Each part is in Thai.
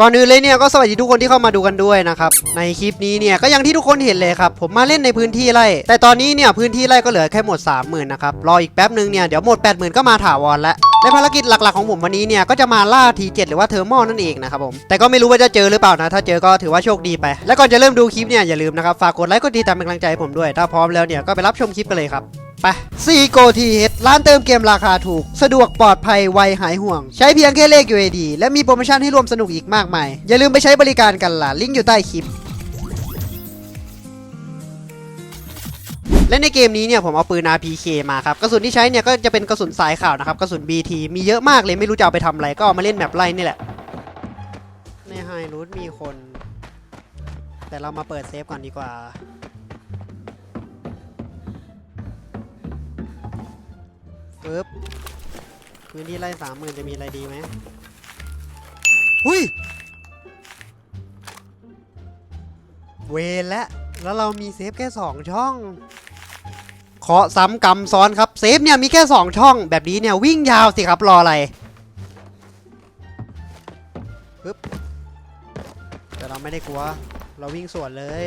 ก่อนอื่นเลยเนี่ยก็สวัสดีทุกคนที่เข้ามาดูกันด้วยนะครับในคลิปนี้เนี่ยก็อย่างที่ทุกคนเห็นเลยครับผมมาเล่นในพื้นที่ไร่แต่ตอนนี้เนี่ยพื้นที่ไร่ก็เหลือแค่หมด 30,000นะครับรออีกแป๊บนึงเนี่ยเดี๋ยวหมด 80,000 ก็มาถาวรแล้วและภารกิจหลักๆของผมวันนี้เนี่ยก็จะมาล่า T7 หรือว่าเทอร์มอนั่นเองนะครับผมแต่ก็ไม่รู้ว่าจะเจอหรือเปล่านะถ้าเจอก็ถือว่าโชคดีไป และก่อนจะเริ่มดูคลิปเนี่ยอย่าลืมนะครับฝากกดไลค์กดติดตามเป็นกำลังใจให้ผมด้วย ถ้าพร้อมแล้วเนี่ยก็ไปรับชมคลิปกันเลยครับ ไปซีโกทีเฮดร้านเติมเกมราคาถูก สะดวกปลอดภัยไวหายห่วง ใช้เพียงแค่เลข UAD และมีโปรโมชั่นให้ร่วมสนุกอีกมากมาย อย่าลืมไปใช้บริการกันล่ะ ลิงก์อยู่ใต้คลิป และในเกมนี้เนี่ยผมเอาปืน RPK มาครับ กระสุนที่ใช้เนี่ยก็จะเป็นกระสุนสายข่าวนะครับ กระสุน BT มีเยอะมากเลยไม่รู้จะเอาไปทำอะไร ก็เอามาเล่นแมปไล่นี่แหละ ในไฮรูทมีคน แต่เรามาเปิดเซฟก่อนดีกว่า ปึ๊บพื้นที่ไล่สามหมื่นจะมีอะไรดีไหมหุยเวรแล้วแล้วเรามีเซฟแค่สองช่องเคาะซ้ำกำซ้อนครับ เซฟเนี่ยมีแค่สองช่อง แบบนี้เนี่ยวิ่งยาวสิครับรออะไรปึ๊บแต่เราไม่ได้กลัว เราวิ่งสวนเลย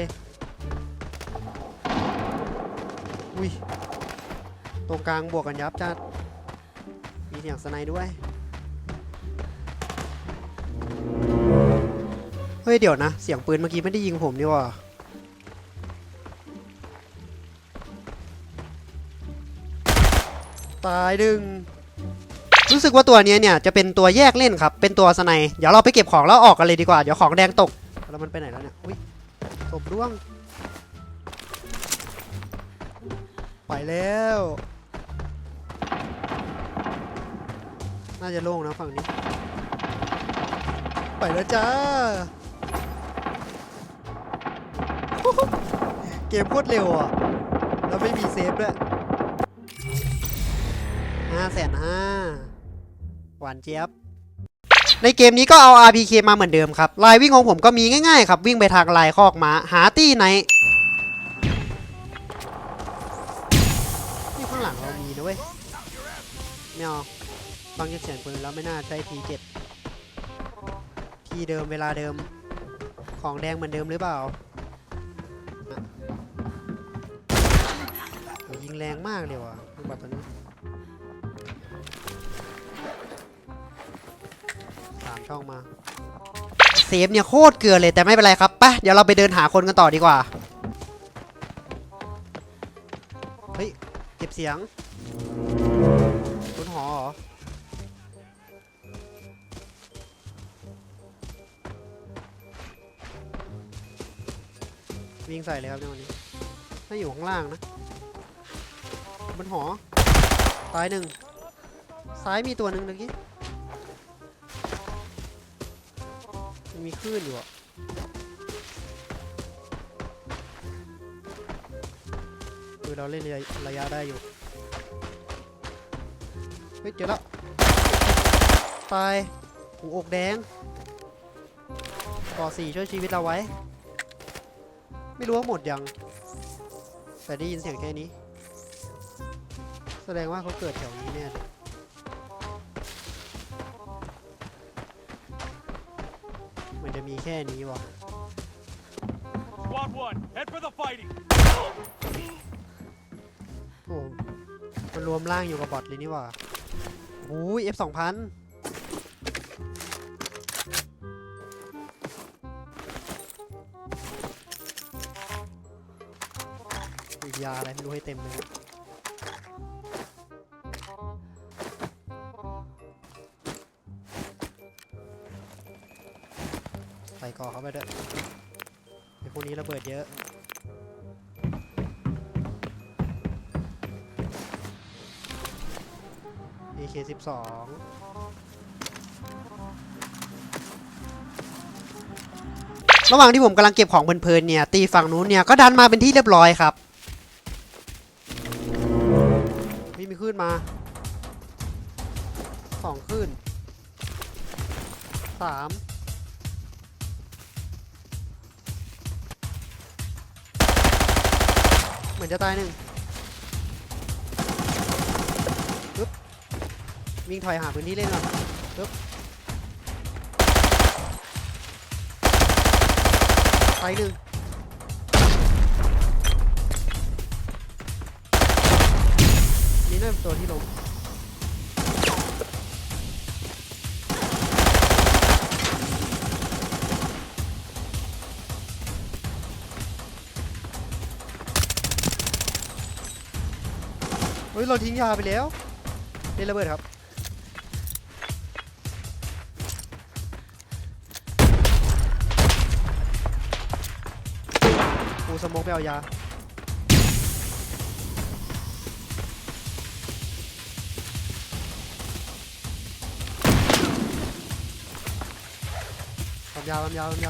ตรงกลางบวกกันยับจัด มีเสียงสไนด์ด้วย เฮ้ย เดี๋ยวนะ เสียงปืนเมื่อกี้ไม่ได้ยิงผมนี่ว่าตายดึง รู้สึกว่าตัวนี้เนี่ยจะเป็นตัวแยกเล่นครับ เป็นตัวสไนด์เดี๋ยวเราไปเก็บของแล้วออกกันเลยดีกว่า เดี๋ยวของแดงตก แล้วมันไปไหนแล้วเนี่ย อุ้ยศพร่วง ไปแล้ว น่าจะโล่งนะฝั่งนี้ ไปแล้วจ้า เกมโคตรเร็วอะ แล้วไม่มีเซฟด้วยห้าแสนห้าหวานเจี๊ยบ ในเกมนี้ก็เอา RPK มาเหมือนเดิมครับ ลายวิ่งของผมก็มีง่ายๆครับ วิ่งไปทางลายคอกมา หาตี้ไหนนี่ข้างหลังเรามีนะเว้ยไม่เอา ฟังจากเสียงปืนแล้วไม่น่าใช่ T7 ที่เดิมเวลาเดิมของแดงเหมือนเดิมหรือเปล่ายิงแรงมากเลยว่ะลูกบัตรตัวนี้สามช่องมาเซฟเนี่ยโคตรเกลือเลยแต่ไม่เป็นไรครับไปเดี๋ยวเราไปเดินหาคนกันต่อดีกว่า เฮ้ย เก็บเสียงบนหอเหรอ วิ่งใส่เลยครับในวันนี้ถ้าอยู่ข้างล่างนะบนหอตายหนึ่งซ้ายมีตัวหนึ่งเมื่อกี้ยังมีคลื่นอยู่อะคือเราเล่นระยะระยะได้อยู่เฮ้ยเจอแล้วตายหูอกแดงก่อสี่ช่วยชีวิตเราไว้ ไม่รู้ว่าหมดยัง แต่ได้ยินเสียงแค่นี้ แสดงว่าเขาเกิดแถวนี้แน่เลยมันจะมีแค่นี้วะ Squad one, head for the fighting. โอ้มันรวมร่างอยู่กับบอทเลยนี่หว่าโอ้ย F สองพัน ยาอะไรไม่รู้ให้เต็มเลยใส่ก่อเข้าไปด้วยไอ้พวกนี้ระเบิดเยอะ AK12 ระหว่างที่ผมกำลังเก็บของเพลินๆเนี่ย ตีฝั่งนู้นเนี่ย ก็ดันมาเป็นที่เรียบร้อยครับ ถอยหาพื้นที่เล่นก่อนปึ๊บไปหนึ่งนี่น่าเป็นตัวที่ลงเฮ้ยเราทิ้งยาไปแล้วเล่นระเบิดครับ โมกไปเอายาปั๊มยาปั๊มย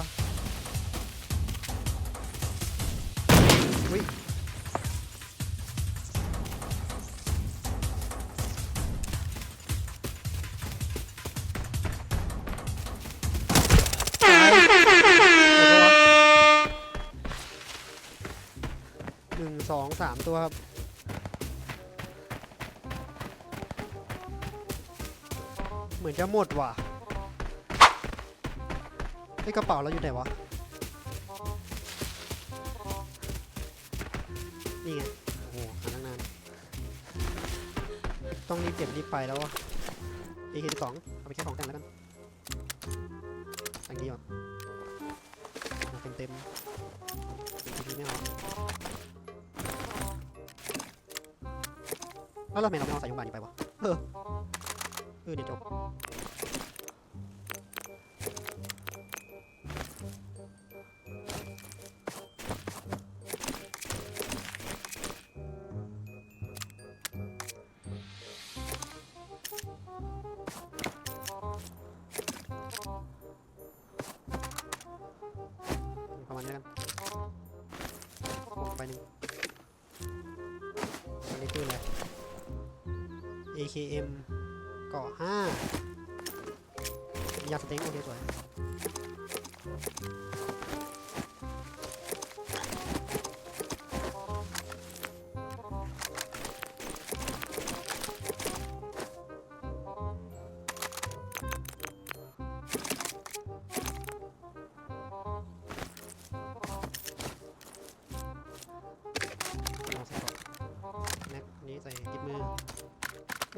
สามตัวครับ เหมือนจะหมดว่ะไอ้กระเป๋าเราอยู่ไหนวะ นี่ไง โอ้โหหาตั้งนาน ต้องรีบเก็บรีบไปแล้ววะ AK12 เอาไปแค่ของแต่งแล้วกันแต่งดีว่ะเต็มเต็มไม่เอา แล้วเราทำไมเราไม่เอาสายยงบานนี้ไปวะ เออ เออเนี่ยจบ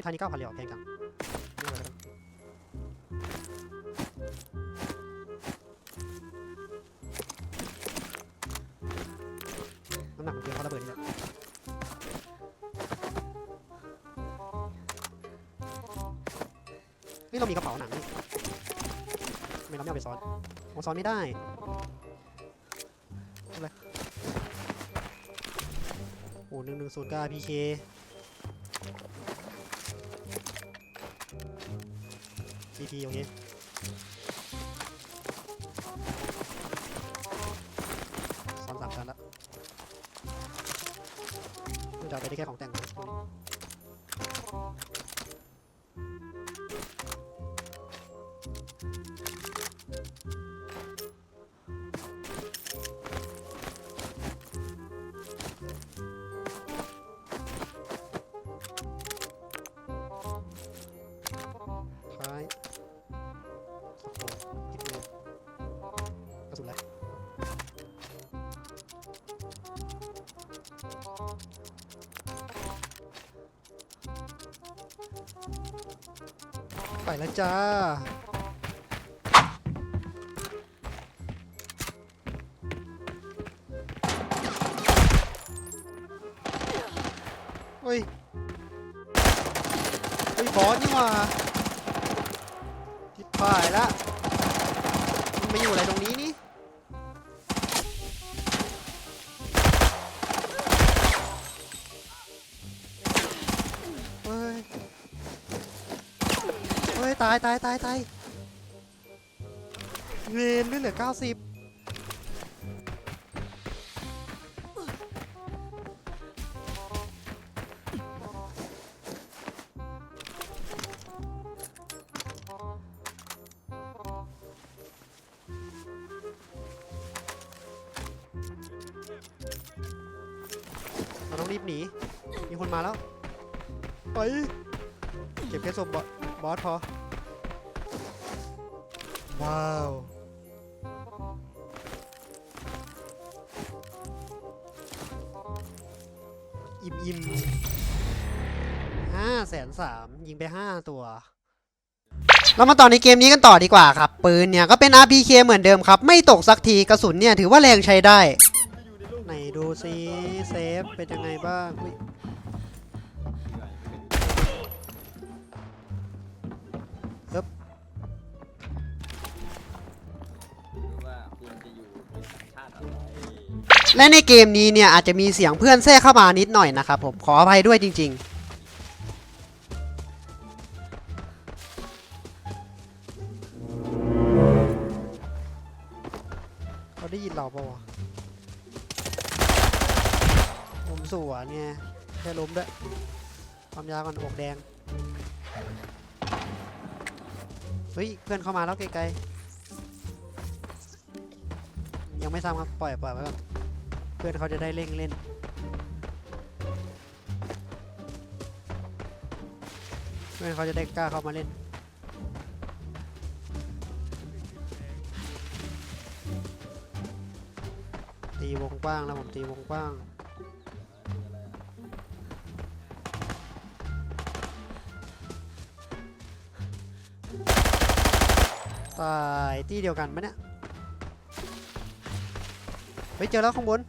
อันนี้เก้าพันเลยเหรอแพงจังกันน้ำหนักมันเกินเขาระเบิดนี่แหละนี่เรามีกระเป๋าหนังนี่ทำไมเราไม่เอาไปซ้อนเอาซ้อนไม่ได้อะไรโอ้หนึ่งหนึ่งศูนย์ก้าพีเค ทีโอเคซ้อนสามชั้นละไม่จะเอาไปได้แค่ของแต่ง ไปแล้วจ้า เฮ้ย เฮ้ย บอสนี่มาทิศผ่ายละมันไปอยู่อะไรตรงนี้นี่ ตายตายตายตายเวนเลือเหลือ90เราต้องรีบหนี มีคนมาแล้ว ไป เก็บแค่ศพบบอสพอ ว้าว อิ่มอิ่มห้าแสนสามยิงไปห้าตัวเรามาต่อในเกมนี้กันต่อดีกว่าครับ ปืนเนี่ยก็เป็น RPK เหมือนเดิมครับ ไม่ตกสักทีกระสุนเนี่ยถือว่าแรงใช้ได้ ไหนดูซิเซฟเป็นยังไงบ้าง และในเกมนี้เนี่ยอาจจะมีเสียงเพื่อนแทรกเข้ามานิดหน่อยนะครับผมขออภัยด้วยจริงๆเขาได้ยินเราปะวะผมสวนไงแค่ล้มด้วย ความยาวกันอกแดง เฮ้ย เพื่อนเข้ามาแล้วไกลๆ ยังไม่ซ้ำครับ ปล่อยปล่อยไว้ก่อน เพื่อนเขาจะได้เร่งเล่น เพื่อนเขาจะได้กล้าเข้ามาเล่น ตีวงกว้างแล้วผมตีวงกว้างตายตีเดียวกันไหมเนี่ย เฮ้ย เจอแล้วข้างบน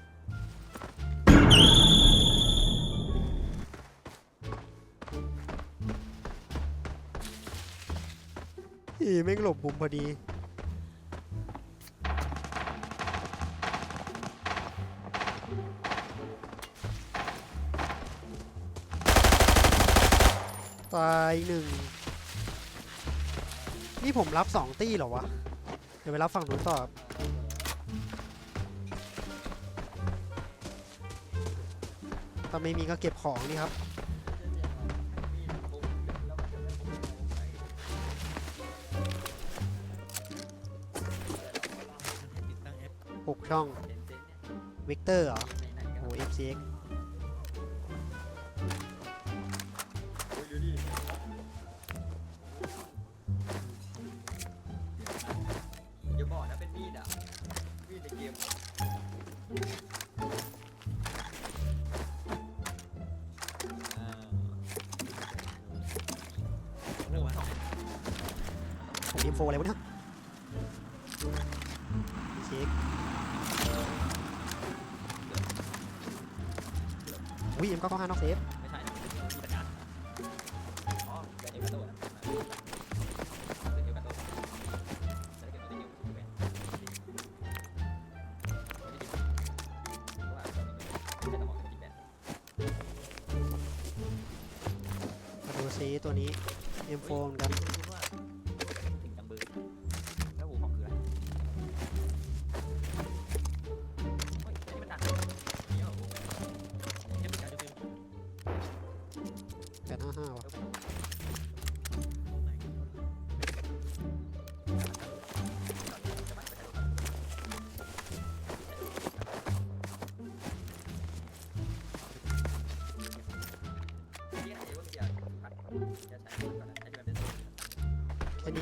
อีแม่งหลบมุมพอดีตายหนึ่งนี่ผมรับสองตี้เหรอวะ เดี๋ยวไปรับฝั่งนู้นต่อบถ้าไม่มีก็เก็บของนี่ครับ ช่องวิกเตอร์เหรอโอ้ FCX อย่าบอกนะเป็นมีดอะ มีดในเกมอ่าเรื่องว่าผมอินโฟอะไรวะเนี่ย ยเอ็มก็เข้าห้านอกเซฟ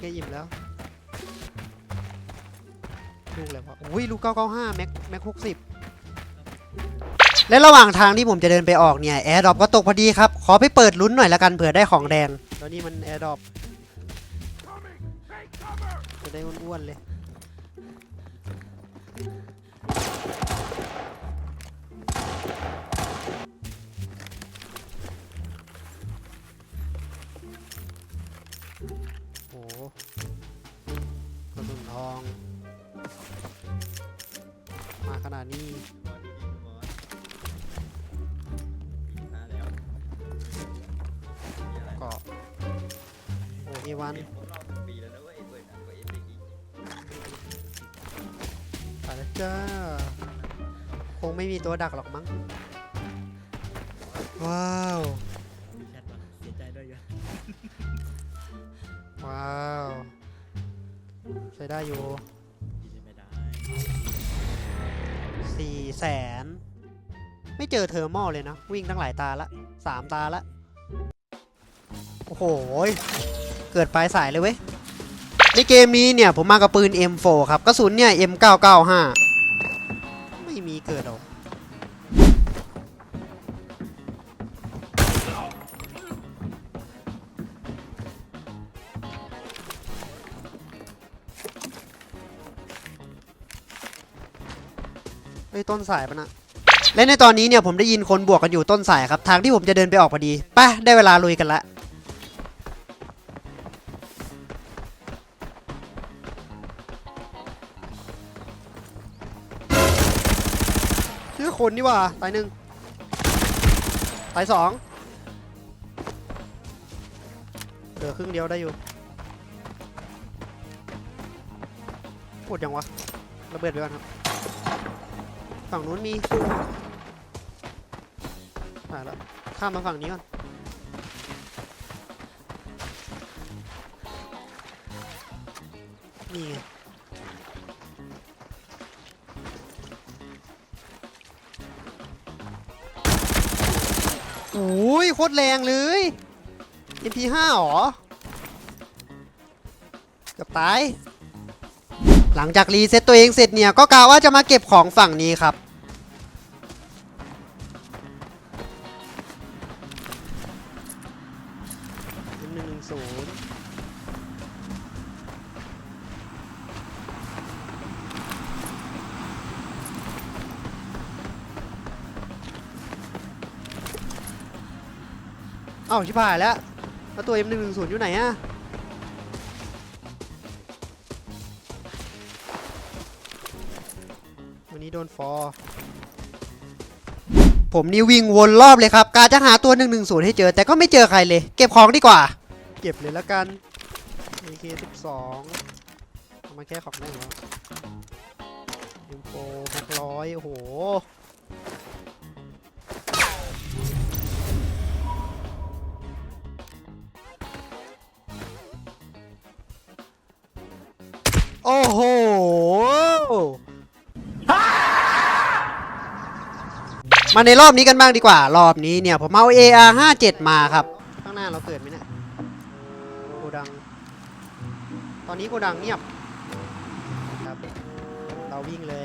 นี้ก็อิ่มแล้ว ลูกเลยวะอุ้ยลูก 995 แม็กแม็ก60 และระหว่างทางที่ผมจะเดินไปออกเนี่ย แอร์ดรอปก็ตกพอดีครับ ขอไปเปิดลุ้นหน่อยละกันเผื่อได้ของแดงแล้วนี่มันแอร์ดรอปจะได้อ้วนๆเลย วันไปแล้วจ้า คงไม่มีตัวดักหรอกมั้ง ว้าวแชทมาเสียใจด้วยเยอะว้าว ใช้ได้อยู่กินไม่ได้สี่แสน ไม่เจอเทอร์โมเลยนะ วิ่งตั้งหลายตาละสามตาละ โอ้โหย เกิดปลายสายเลยเว้ยในเกมนี้เนี่ยผมมากับปืน M4 ครับกระสุนเนี่ย M995 ไม่มีเกิดหรอกไอ้ต้นสายปะนะ และในตอนนี้เนี่ยผมได้ยินคนบวกกันอยู่ต้นสายครับ ทางที่ผมจะเดินไปออกพอดีไปได้เวลาลุยกันละ คนนี่ว่าตายหนึ่งตายสองเหลือครึ่งเดียวได้อยู่พูดยังวะระเบิดไปก่อนครับ ฝั่งนู้นมีตานแล้วข้ามมาฝั่งนี้ก่อน โคตรแรงเลย MP5 หรอ เกือบตาย หลังจากรีเซ็ตตัวเองเสร็จเนี่ย ก็กะว่าจะมาเก็บของฝั่งนี้ครับ อ้าชิบหายแล้ว แล้วตัว M110 อยู่ไหนอะวันนี้โดนฟอผมนี่วิ่งวนรอบเลยครับ การจะหาตัว 110 ให้เจอ แต่ก็ไม่เจอใครเลย เก็บของดีกว่า เก็บเลยแล้วกัน AK12 เอามาแค่ของได้เหรอยิมโฟหกร้อยโอ้โห โอ้โหมาในรอบนี้กันบ้างดีกว่า รอบนี้เนี่ย ผมเอา AR 57มาครับ ข้างหน้าเราเกิดไหมเนี่ยโกดัง ตอนนี้โกดังเงียบครับเราวิ่งเลย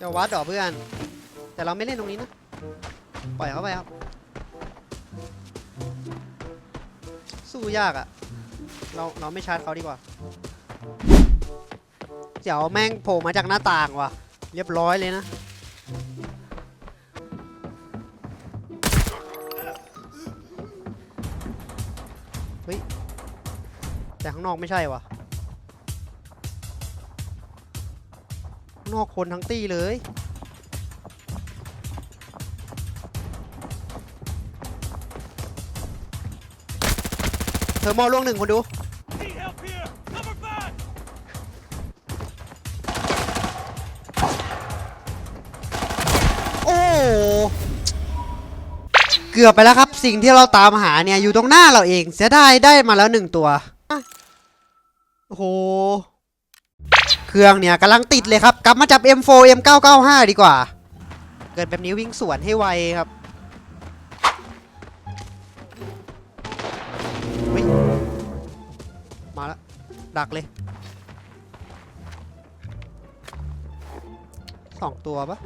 จะวัดดอกเพื่อน แต่เราไม่เล่นตรงนี้นะ ปล่อยเขาไปครับ สู้ยากอะ่ะ เราเราไม่ชาร์จเขาดีกว่า เดี๋ยวแม่งโผล่มาจากหน้าต่างว่ะ เรียบร้อยเลยนะเฮ้ยแต่ข้างนอกไม่ใช่ว่ะนอกคนทั้งตี้เลย เธอมอล่วงหนึ่งคนดู โอ้เกือบไปแล้วครับ สิ่งที่เราตามหาเนี่ย อยู่ตรงหน้าเราเอง เสียดายได้มาแล้วหนึ่งตัวโอ้โห เครื่องเนี่ยกำลังติดเลยครับ กลับมาจับ M4 M995 ดีกว่า เกิดแบบนี้วิ่งสวนให้ไวครับ ดักเลยสองตัวปะ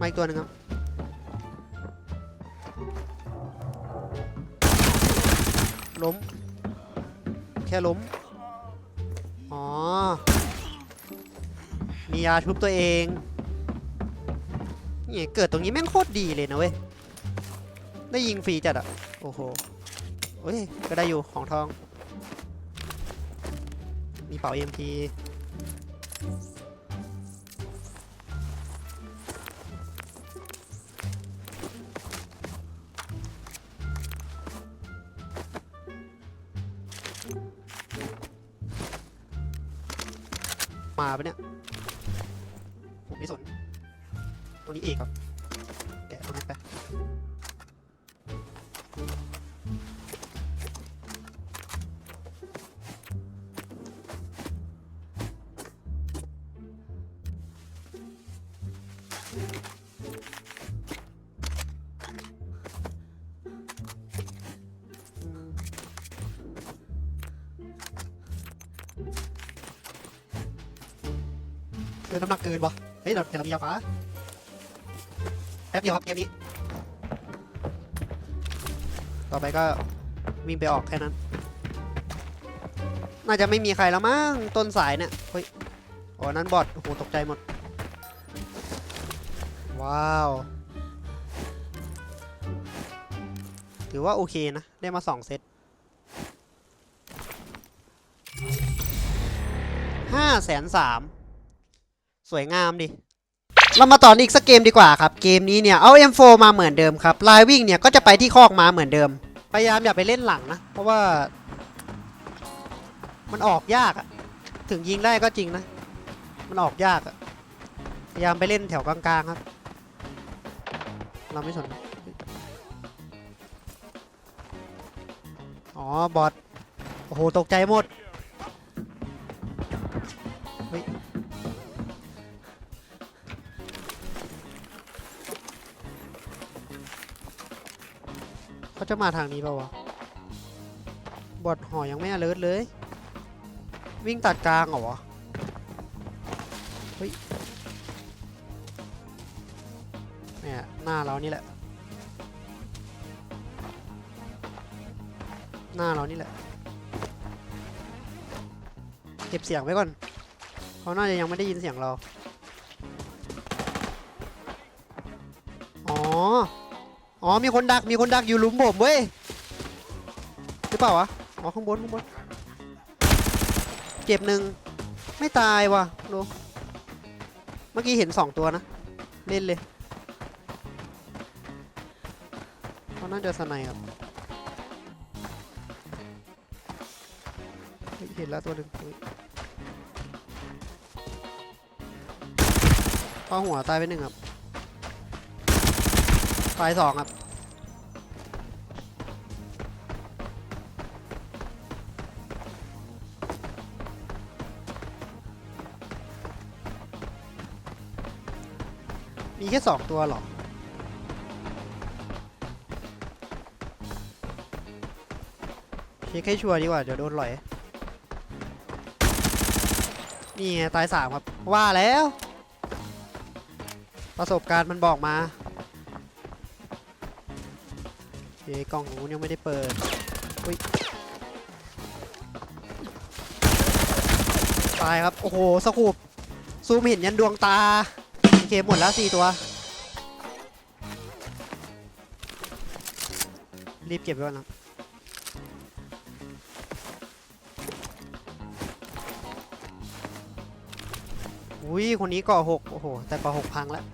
มาอีกตัวหนึ่งครับ ล้ม แค่ล้ม อ๋อ มียาทุบตัวเอง นี่เกิดตรงนี้แม่งโคตรดีเลยนะเว้ย ได้ยิงฟรีจัดอะโอ้โหโอ้ย ก็ได้อยู่ของทอง มีเป่า EMP ม มาปะเนี่ย ผมไม่สน ตรงนี้เอกครับ ฮ้ยเดี๋ยวเดี๋ยวเรามียาฟ้าแป๊บเดียวครับเกมนี้ต่อไปก็วิ่งไปออกแค่นั้น น่าจะไม่มีใครแล้วมั้งต้นสายเนี่ยเฮ้ยอ๋อนั้นบอทโอ้โหตกใจหมด ว้าว ถือว่าโอเคนะ ได้มาสองเซตห้าแสนสาม สวยงามดิ เรามาต่ออีกสักเกมดีกว่าครับ เกมนี้เนี่ยเอา M4 มาเหมือนเดิมครับลายวิ่งเนี่ยก็จะไปที่คอกมาเหมือนเดิม พยายามอย่าไปเล่นหลังนะ เพราะว่า มันออกยากอะถึงยิงได้ก็จริงนะ มันออกยากอะพยายามไปเล่นแถวกลางๆครับ เราไม่สน อ๋อบอทโอ้โห ตกใจหมด เฮ้ย จะมาทางนี้เปล่าวะ บอทหอยังไม่อเลิร์เลย วิ่งตัดกลางเหรอวะ เฮ้ย เนี่ย หน้าเรานี่แหละ หน้าเรานี่แหละ เก็บเสียงไว้ก่อน เขาน่าจะยังไม่ได้ยินเสียงเรา อ๋อมีคนดักมีคนดักอยู่หลุมผมเว้ยหรือเปล่าวะอ๋อข้างบนข้างบนเจ็บหนึ่งไม่ตายว่ะดูเมื่อกี้เห็นสองตัวนะ เล่นเลยเขาน่าจะสไนครับเห็นแล้วตัวหนึ่งอุ๊ยเข้าหัวตายไปหนึ่งครับ ตายสองครับ แค่สองตัวหรอเช็คให้ชัวร์ดีกว่า เดี๋ยวโดนหลอยนี่ไงตายสามครับ ว่าแล้ว ประสบการณ์มันบอกมาโอเกล่องนู้นยังไม่ได้เปิดอุ้ยตายครับ โอ้โห สกูปซูมเห็นยันดวงตา เคหมดแล้วสี่ตัว รีบเก็บไว้ก่อนนะอุ้ยคนนี้ก่อหกโอ้โห แต่ก่อหกพังแล้ว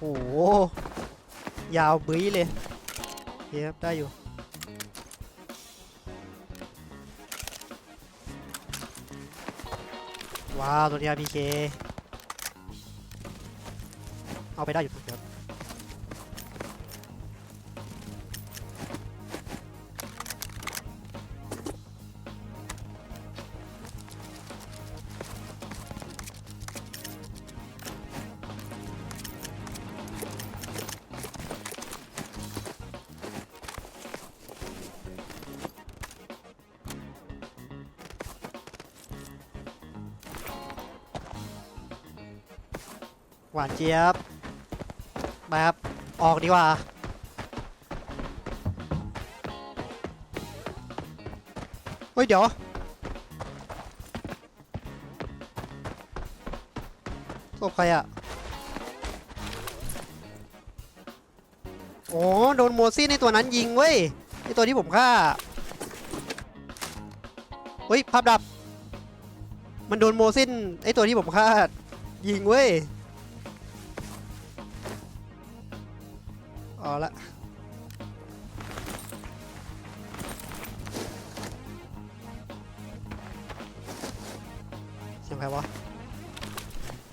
โอ้โห ยาวบื้เลยเครับได้อยู่ ว้าว ตัวนี้พีเคเอาไปได้อยู่ หวานเจี๊ยบไปครับ ออกดีกว่า เฮ้ย เดี๋ยว ศพใครอะโอ้โดนโมซี่ในตัวนั้นยิงเว้ยในตัวที่ผมฆ่า เฮ้ย ภาพดับ มันโดนโมซินไอตัวที่ผมฆ่ายิงเว้ย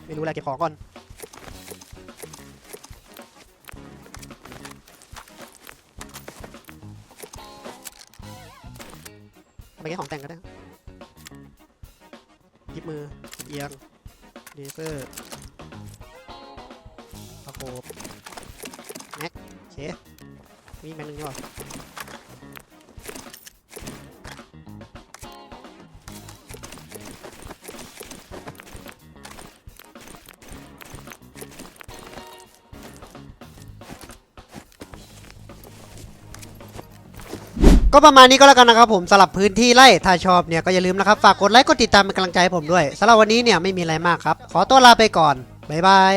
ไม่รู้แหละเก็บของก่อนไปแค่ของแต่งก็ได้ยิบมือเอียงเลเซอร์ตะโขบแม็กโอเคมีแม็กหนึ่งดีกว่า ก็ประมาณนี้ก็แล้วกันนะครับผมสำหรับพื้นที่ไร่ถ้าชอบเนี่ยก็อย่าลืมนะครับฝากกดไลค์กดติดตามเป็นกำลังใจให้ผมด้วยสำหรับวันนี้เนี่ยไม่มีอะไรมากครับ ขอตัวลาไปก่อนบ๊ายบาย